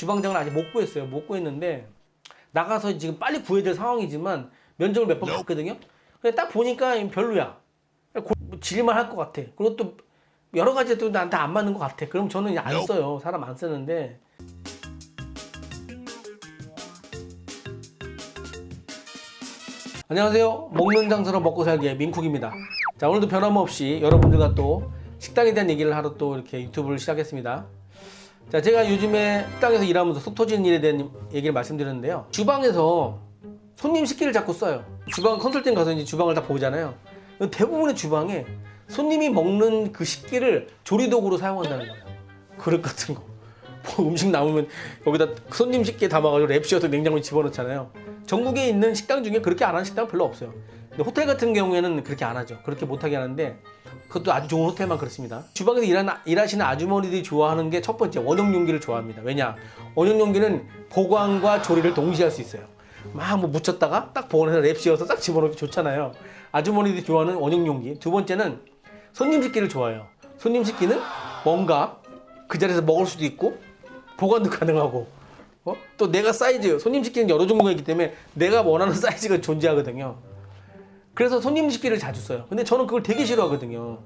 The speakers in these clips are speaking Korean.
주방장을 아직 못 구했어요. 못 구했는데 나가서 지금 빨리 구해야 될 상황이지만 면접을 몇 번 봤거든요. 근데 딱 보니까 별로야. 고- 질만 할 것 같아. 그리고 또 여러 가지 또 나한테 안 맞는 것 같아. 그럼 저는 안 써요. 사람 안 쓰는데. 안녕하세요. 먹는 장사로 먹고 살기의 민쿡입니다. 자, 오늘도 변함없이 여러분들과 또 식당에 대한 얘기를 하러 또 이렇게 유튜브를 시작했습니다. 자, 제가 요즘에 식당에서 일하면서 속 터지는 일에 대한 얘기를 말씀드렸는데요. 주방에서 손님 식기를 자꾸 써요. 주방 컨설팅 가서 이제 주방을 다 보잖아요. 대부분의 주방에 손님이 먹는 그 식기를 조리도구로 사용한다는 거예요. 그릇 같은 거. 뭐 음식 남으면 여기다 손님 식기에 담아가지고 랩시어도 냉장고에 집어넣잖아요. 전국에 있는 식당 중에 그렇게 안 하는 식당은 별로 없어요. 근데 호텔 같은 경우에는 그렇게 안 하죠. 그렇게 못하게 하는데 그것도 아주 좋은 호텔만 그렇습니다. 주방에서 일하는, 일하시는 아주머니들이 좋아하는 게 첫 번째 원형 용기를 좋아합니다. 왜냐? 원형 용기는 보관과 조리를 동시에 할 수 있어요. 막 뭐 묻혔다가 딱 보관해서 랩 씌워서 딱 집어넣기 좋잖아요. 아주머니들이 좋아하는 원형 용기. 두 번째는 손님 식기를 좋아해요. 손님 식기는 뭔가 그 자리에서 먹을 수도 있고 보관도 가능하고 어? 또 내가 사이즈 손님 식기는 여러 종류가 있기 때문에 내가 원하는 사이즈가 존재하거든요. 그래서 손님 식기를 자주 써요. 근데 저는 그걸 되게 싫어하거든요.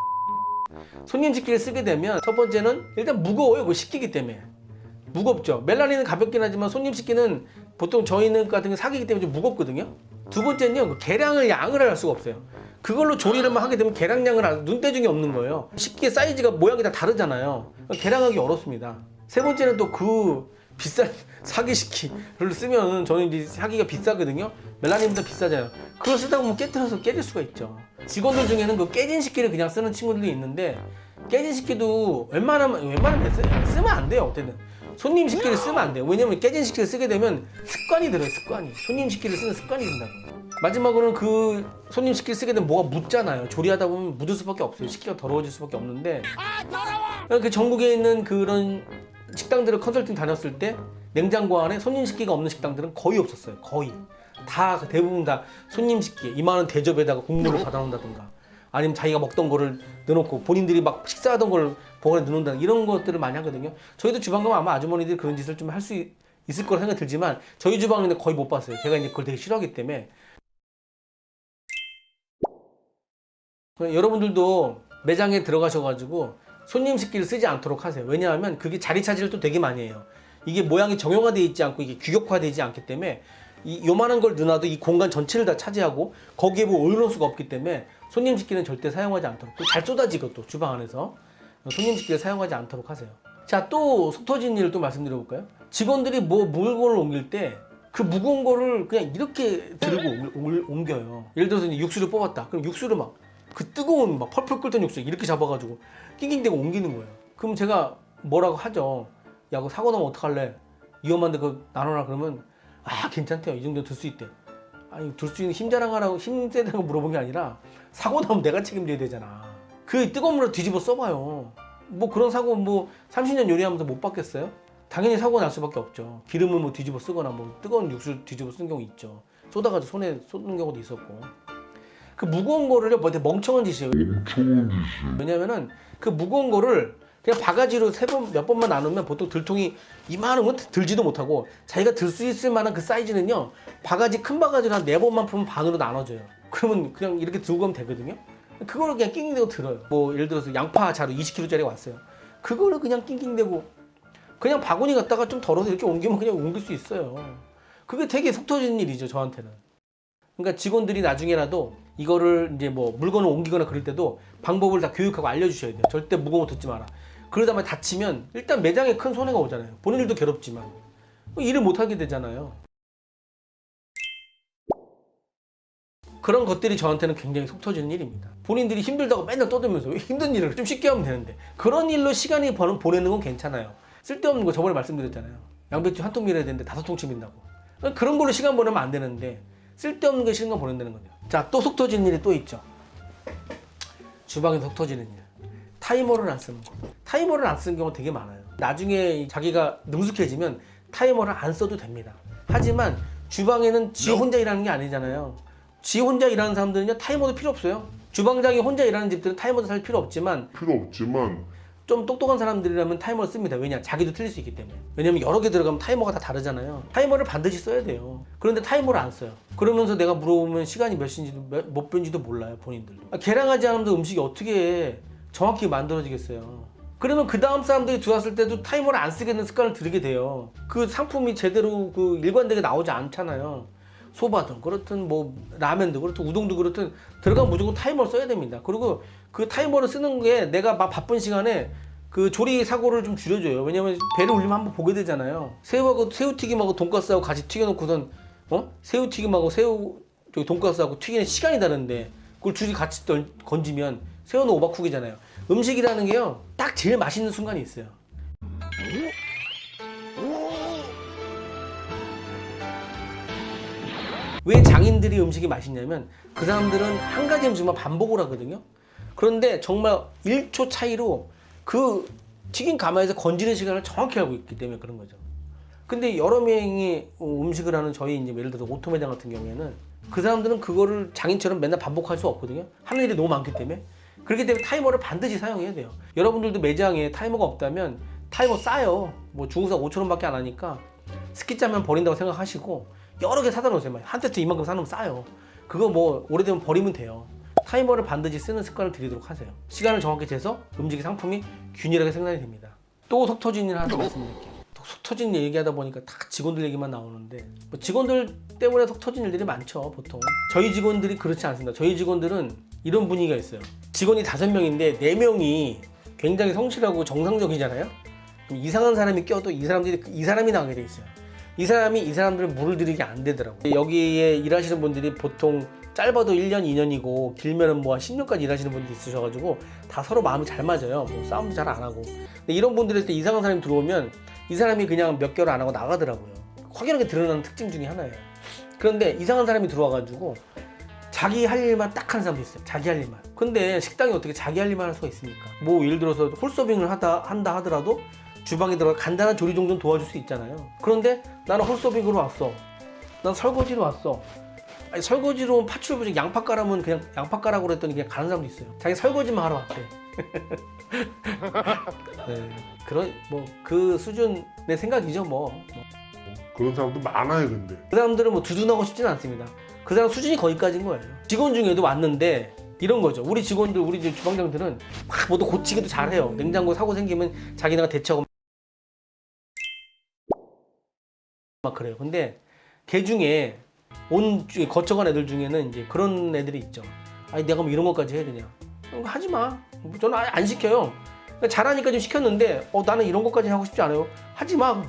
손님 식기를 쓰게 되면 첫 번째는 일단 무거워요. 그 식기기 때문에. 무겁죠. 멜라닌은 가볍긴 하지만 손님 식기는 보통 저희는 같은 게 사기기 때문에 좀 무겁거든요. 두 번째는요. 그 계량을 양을 할 수가 없어요. 그걸로 조리를 하게 되면 계량량을 알- 눈대중이 없는 거예요. 식기의 사이즈가 모양이 다 다르잖아요. 계량하기 어렵습니다. 세 번째는 또 그 비싼 사기 식기를 쓰면 저는 이제 사기가 비싸거든요. 멜라닌보다 비싸잖아요. 그걸 쓰다 보면 깨뜨려서 깨질 수가 있죠. 직원들 중에는 그 깨진 식기를 그냥 쓰는 친구들이 있는데 깨진 식기도 웬만하면 웬만하면 쓰- 쓰면 안 돼요. 어쨌든 손님 식기를 쓰면 안 돼요. 왜냐면 깨진 식기를 쓰게 되면 습관이 들어요. 습관이 손님 식기를 쓰는 습관이 든다고. 마지막으로는 그 손님 식기를 쓰게 되면 뭐가 묻잖아요. 조리하다 보면 묻을 수밖에 없어요. 식기가 더러워질 수밖에 없는데 그 전국에 있는 그런 식당들을 컨설팅 다녔을 때 냉장고 안에 손님 식기가 없는 식당들은 거의 없었어요. 거의 다 대부분 다 손님 식기 이만한 대접에다가 국물을 받아놓는다든가 아니면 자기가 먹던 거를 넣어놓고 본인들이 막 식사하던 걸 보관해 넣는다 이런 것들을 많이 하거든요. 저희도 주방 가면 아마 아주머니들이 그런 짓을 좀 할 수 있을 거라 생각이 들지만 저희 주방은 거의 못 봤어요. 제가 이제 그걸 되게 싫어하기 때문에 여러분들도 매장에 들어가셔가지고 손님 식기를 쓰지 않도록 하세요. 왜냐하면 그게 자리 차지를 또 되게 많이 해요. 이게 모양이 정형화 되어 있지 않고 이게 규격화되지 않기 때문에 이 요만한 걸 넣어놔도 이 공간 전체를 다 차지하고 거기에 뭐 올려놓을 수가 없기 때문에 손님 식기는 절대 사용하지 않도록 또잘 쏟아지고 또 주방 안에서 손님 식기를 사용하지 않도록 하세요. 자 또 속 터진 일을 또 말씀드려볼까요? 직원들이 뭐 물건을 옮길 때 그 무거운 거를 그냥 이렇게 들고 옮겨요. 예를 들어서 육수를 뽑았다. 그럼 육수를 막 그 뜨거운 막 펄펄 끓던 육수 이렇게 잡아가지고 낑낑대고 옮기는 거예요. 그럼 제가 뭐라고 하죠. 야, 그거 사고 나면 어떡할래? 위험한데 그거 나눠라 그러면 아 괜찮대요. 이 정도 들 수 있대. 아니 들 수 있는 힘 자랑하라고 힘 세다고 물어본 게 아니라 사고 나면 내가 책임져야 되잖아. 그 뜨거운 물을 뒤집어 써봐요. 뭐 그런 사고 뭐 30년 요리하면서 못 받겠어요? 당연히 사고 날 수밖에 없죠. 기름을 뭐 뒤집어 쓰거나 뭐 뜨거운 육수 뒤집어 쓰는 경우 있죠. 쏟아가지고 손에 쏟는 경우도 있었고. 그 무거운 거를 뭐 되게 멍청한 짓이에요. 왜냐면은 그 무거운 거를 그냥 바가지로 세 번 몇 번만 나누면 보통 들통이 이만한 건 들지도 못하고 자기가 들 수 있을 만한 그 사이즈는요 바가지 큰 바가지로 한 네 번만 풀면 반으로 나눠져요. 그러면 그냥 이렇게 들고 가면 되거든요. 그거를 그냥 낑낑대고 들어요. 뭐 예를 들어서 양파 자루 20kg짜리 왔어요. 그거를 그냥 낑낑대고 그냥 바구니 갖다가 좀 덜어서 이렇게 옮기면 그냥 옮길 수 있어요. 그게 되게 속 터지는 일이죠 저한테는. 그러니까 직원들이 나중에라도 이거를 이제 뭐 물건을 옮기거나 그럴 때도 방법을 다 교육하고 알려주셔야 돼요. 절대 무거운 거 듣지 마라. 그러다 만 다치면 일단 매장에 큰 손해가 오잖아요. 본인들도 괴롭지만 뭐 일을 못 하게 되잖아요. 그런 것들이 저한테는 굉장히 속 터지는 일입니다. 본인들이 힘들다고 맨날 떠들면서 왜 힘든 일을 좀 쉽게 하면 되는데 그런 일로 시간이 버는, 보내는 건 괜찮아요. 쓸데없는 거 저번에 말씀드렸잖아요. 양배추 한 통 밀어야 되는데 다섯 통씩 민다고. 그런 걸로 시간 보내면 안 되는데 쓸데없는 거 시간 보낸다는 거죠. 자, 또 속 터지는 일이 또 있죠. 주방에서 속 터지는 일. 타이머를 안 쓰는 거. 타이머를 안 쓰는 경우가 되게 많아요. 나중에 자기가 능숙해지면 타이머를 안 써도 됩니다. 하지만 주방에는 지 혼자 일하는 게 아니잖아요. 지 혼자 일하는 사람들은요 타이머도 필요 없어요. 주방장이 혼자 일하는 집들은 타이머도 살 필요 없지만 필요 없지만 좀 똑똑한 사람들이라면 타이머를 씁니다. 왜냐? 자기도 틀릴 수 있기 때문에. 왜냐면 여러 개 들어가면 타이머가 다 다르잖아요. 타이머를 반드시 써야 돼요. 그런데 타이머를 안 써요. 그러면서 내가 물어보면 시간이 몇 시인지도 몇, 몇 분인지도 몰라요, 본인들. 아, 계량하지 않으면서 음식이 어떻게 정확히 만들어지겠어요. 그러면 그 다음 사람들이 들어왔을 때도 타이머를 안 쓰게 되는 습관을 들이게 돼요. 그 상품이 제대로 그 일관되게 나오지 않잖아요. 소바든 그렇든 뭐 라면도 그렇든 우동도 그렇든 들어가면 무조건 타이머를 써야 됩니다. 그리고 그 타이머를 쓰는 게 내가 막 바쁜 시간에 그 조리 사고를 좀 줄여줘요. 왜냐면 배를 울리면 한번 보게 되잖아요. 새우하고 새우튀김하고 돈가스하고 같이 튀겨놓고선 어 새우튀김하고 새우 저기 돈가스하고 튀기는 시간이 다른데 그걸 둘이 같이 던- 건지면 새우는 오바쿡이잖아요. 음식이라는 게요 딱 제일 맛있는 순간이 있어요. 왜 장인들이 음식이 맛있냐면 그 사람들은 한 가지 음식만 반복을 하거든요. 그런데 정말 1초 차이로 그 튀긴 가마에서 건지는 시간을 정확히 알고 있기 때문에 그런 거죠. 근데 여러 명이 음식을 하는 저희 이제 예를 들어서 오토 매장 같은 경우에는 그 사람들은 그거를 장인처럼 맨날 반복할 수 없거든요. 하는 일이 너무 많기 때문에. 그렇기 때문에 타이머를 반드시 사용해야 돼요. 여러분들도 매장에 타이머가 없다면 타이머 싸요. 뭐 중국사 5천 원밖에 안 하니까 스키 짜면 버린다고 생각하시고 여러 개 사다 놓으세요. 한 세트 이만큼 사놓으면 싸요. 그거 뭐 오래되면 버리면 돼요. 타이머를 반드시 쓰는 습관을 들이도록 하세요. 시간을 정확히 재서 음식의 상품이 균일하게 생산이 됩니다. 또 속 터진 일 하나 더 말씀드릴게요. 속 터진 얘기하다 보니까 다 직원들 얘기만 나오는데 뭐 직원들 때문에 속 터진 일들이 많죠 보통 저희 직원들이 그렇지 않습니다 저희 직원들은 이런 분위기가 있어요 직원이 다섯 명인데 네 명이 굉장히 성실하고 정상적이잖아요 그럼 이상한 사람이 껴도 이 사람들이 이 사람이 나가게 돼 있어요 이 사람이 이 사람들을 물을 들이게 안 되더라고요 여기에 일하시는 분들이 보통 짧아도 1년 2년이고 길면은 뭐 한 10년까지 일하시는 분들이 있으셔가지고 다 서로 마음이 잘 맞아요 뭐 싸움도 잘 안 하고 근데 이런 분들한테 이상한 사람이 들어오면 이 사람이 그냥 몇 개월 안 하고 나가더라고요. 확연하게 드러나는 특징 중에 하나예요. 그런데 이상한 사람이 들어와가지고 자기 할 일만 딱 하는 사람도 있어요. 자기 할 일만. 근데 식당이 어떻게 자기 할 일만 할 수가 있습니까? 뭐 예를 들어서 홀서빙을 하다 한다 하더라도 주방에 들어가 간단한 조리 정도는 도와줄 수 있잖아요. 그런데 나는 홀서빙으로 왔어. 난 설거지로 왔어. 아니 설거지로 파출 부직 양파 까라면 그냥 양파 까라고 그랬더니 그냥 가는 사람도 있어요. 자기 설거지만 하러 왔대. 네, 그런 뭐 그 수준의 생각이죠 뭐. 그런 사람도 많아요 근데 그 사람들은 뭐 두둔하고 싶지는 않습니다. 그 사람 수준이 거기까지인 거예요. 직원 중에도 왔는데 이런 거죠. 우리 직원들, 우리 주방장들은 막 모두 고치기도 잘해요. 냉장고 사고 생기면 자기네가 대처하고 막 그래요. 근데 걔 중에 온 주- 거쳐간 애들 중에는 이제 그런 애들이 있죠. 아니 내가 뭐 이런 것까지 해야 되냐? 어, 하지 마. 저는 아예 안 시켜요. 그러니까 잘하니까 좀 시켰는데 어 나는 이런 것까지 하고 싶지 않아요. 하지 마.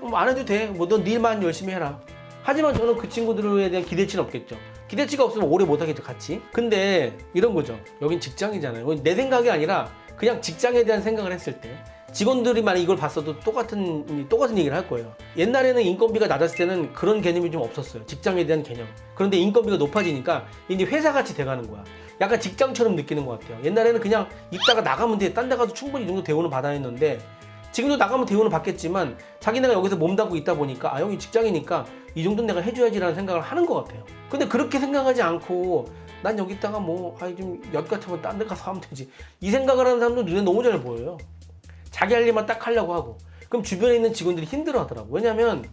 뭐안 해도 돼. 뭐넌 네 일만 열심히 해라. 하지만 저는 그 친구들에 대한 기대치는 없겠죠. 기대치가 없으면 오래 못 하겠죠, 같이. 근데 이런 거죠. 여긴 직장이잖아요. 내 생각이 아니라 그냥 직장에 대한 생각을 했을 때 직원들이 만약 이걸 봤어도 똑같은 똑같은 얘기를 할 거예요. 옛날에는 인건비가 낮았을 때는 그런 개념이 좀 없었어요. 직장에 대한 개념. 그런데 인건비가 높아지니까 이제 회사 같이 돼가는 거야. 약간 직장처럼 느끼는 것 같아요. 옛날에는 그냥 있다가 나가면 돼. 딴 데 가도 충분히 이 정도 대우는 받아야 했는데 지금도 나가면 대우는 받겠지만 자기네가 여기서 몸담고 있다 보니까 아 형이 직장이니까 이 정도는 내가 해줘야지라는 생각을 하는 것 같아요. 근데 그렇게 생각하지 않고 난 여기 있다가 뭐 아이 좀 엿 같으면 딴 데 가서 하면 되지 이 생각을 하는 사람들 눈에 너무 잘 보여요. 자기 할 일만 딱 하려고 하고 그럼 주변에 있는 직원들이 힘들어 하더라고. 왜냐면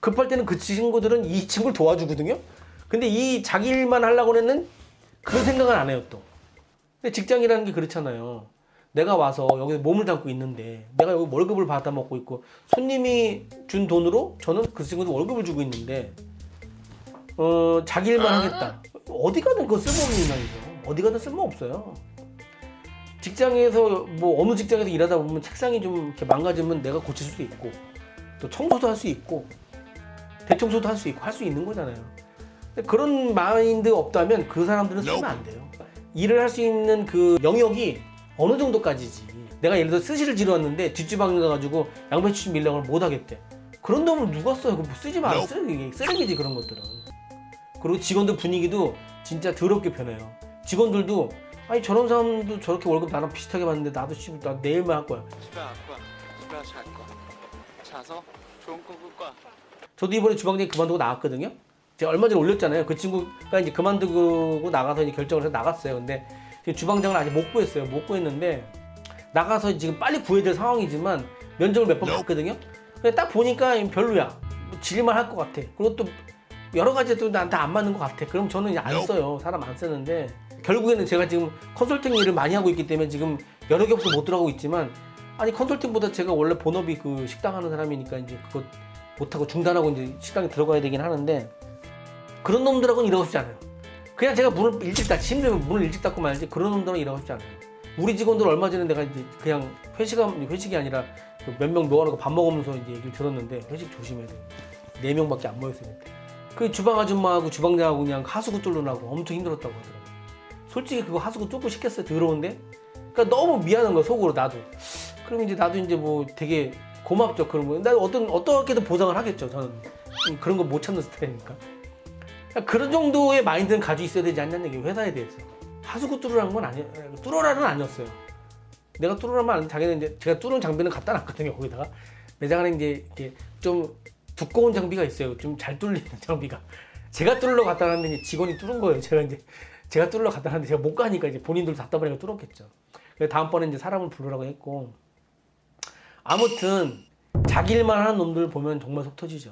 급할 때는 그 친구들은 이 친구를 도와주거든요. 근데 이 자기 일만 하려고 했는 그런 생각을 안 해요 또. 근데 직장이라는 게 그렇잖아요. 내가 와서 여기서 몸을 담고 있는데 내가 여기 월급을 받아 먹고 있고 손님이 준 돈으로 저는 그 친구도 월급을 주고 있는데 어 자기 일만 하겠다. 어디 가든 그거 쓸모없는 인간이죠. 어디 가든 쓸모 없어요. 직장에서 뭐 어느 직장에서 일하다 보면 책상이 좀 이렇게 망가지면 내가 고칠 수도 있고 또 청소도 할 수 있고 대청소도 할 수 있고 할 수 있는 거잖아요. 그런 마인드 없다면 그 사람들은 쓰면 안 돼요. 일을 할 수 있는 그 영역이 어느 정도까지지. 내가 예를 들어 스시를 지러 왔는데 뒷주방에 가가지고 양배추 밀랑을 못 하겠대. 그런 놈을 누가 써요? 그거 쓰지 마. 쓰레기, 쓰레기지 그런 것들은. 그리고 직원들 분위기도 진짜 더럽게 변해요. 직원들도 아니 저런 사람도 저렇게 월급 나랑 비슷하게 받는데 나도 씨나 내일만 할 거야. 집에 갈 거야. 집에 잘 거야. 자서 좋은 꿈꿀 거야. 저도 이번에 주방장이 그만두고 나갔거든요. 제가 얼마 전에 올렸잖아요. 그 친구가 이제 그만두고 나가서 이제 결정을 해서 나갔어요. 근데 지금 주방장을 아직 못 구했어요. 못 구했는데 나가서 지금 빨리 구해야 될 상황이지만 면접을 몇 번 봤거든요. 근데 딱 보니까 별로야. 뭐 질만 할 것 같아. 그리고 또 여러 가지도 나한테 안 맞는 것 같아. 그럼 저는 이제 안 써요. 사람 안 쓰는데 결국에는 제가 지금 컨설팅 일을 많이 하고 있기 때문에 지금 여러 개 없어 못 들어가고 있지만 아니 컨설팅보다 제가 원래 본업이 그 식당 하는 사람이니까 이제 그거 못하고 중단하고 이제 식당에 들어가야 되긴 하는데 그런 놈들하고는 일하고 싶지 않아요. 그냥 제가 문을 일찍 닫, 힘들면 문을 일찍 닫고 말지 그런 놈들은 일하고 싶지 않아요. 우리 직원들 얼마 전에 내가 이제 그냥 회식함 회식이 아니라 그몇명 모아놓고 밥 먹으면서 이제 얘기를 들었는데 회식 조심해야 돼. 네 명밖에 안 모였어요. 그 주방 아줌마하고 주방장하고 그냥 하수구 뚫느라고 엄청 힘들었다고 하더라고. 솔직히 그거 하수구 뚫고 시켰어요 더러운데. 그러니까 너무 미안한 거야 속으로 나도. 그럼 이제 나도 이제 뭐 되게 고맙죠 그런 거. 나 어떤 어떻게든 보상을 하겠죠 저는 음, 그런 거 못 참는 스타일이니까. 그러니까 그런 정도의 마인드는 가지고 있어야 되지 않냐는 얘기 회사에 대해서. 하수구 뚫으라는 건 아니, 뚫어라는 아니었어요. 내가 뚫으라면 안 자기는 이제 제가 뚫은 장비는 갖다 놨거든요 거기다가 매장 안에 이제 이렇게 좀 두꺼운 장비가 있어요. 좀 잘 뚫리는 장비가. 제가 뚫으러 갖다 놨는데 직원이 뚫은 거예요. 제가 이제 제가 뚫으러 갖다 놨는데 제가 못 가니까 이제 본인들 답답하니까 뚫었겠죠. 그래서 다음번에 이제 사람을 부르라고 했고 아무튼 자기 일만 하는 놈들 보면 정말 속 터지죠.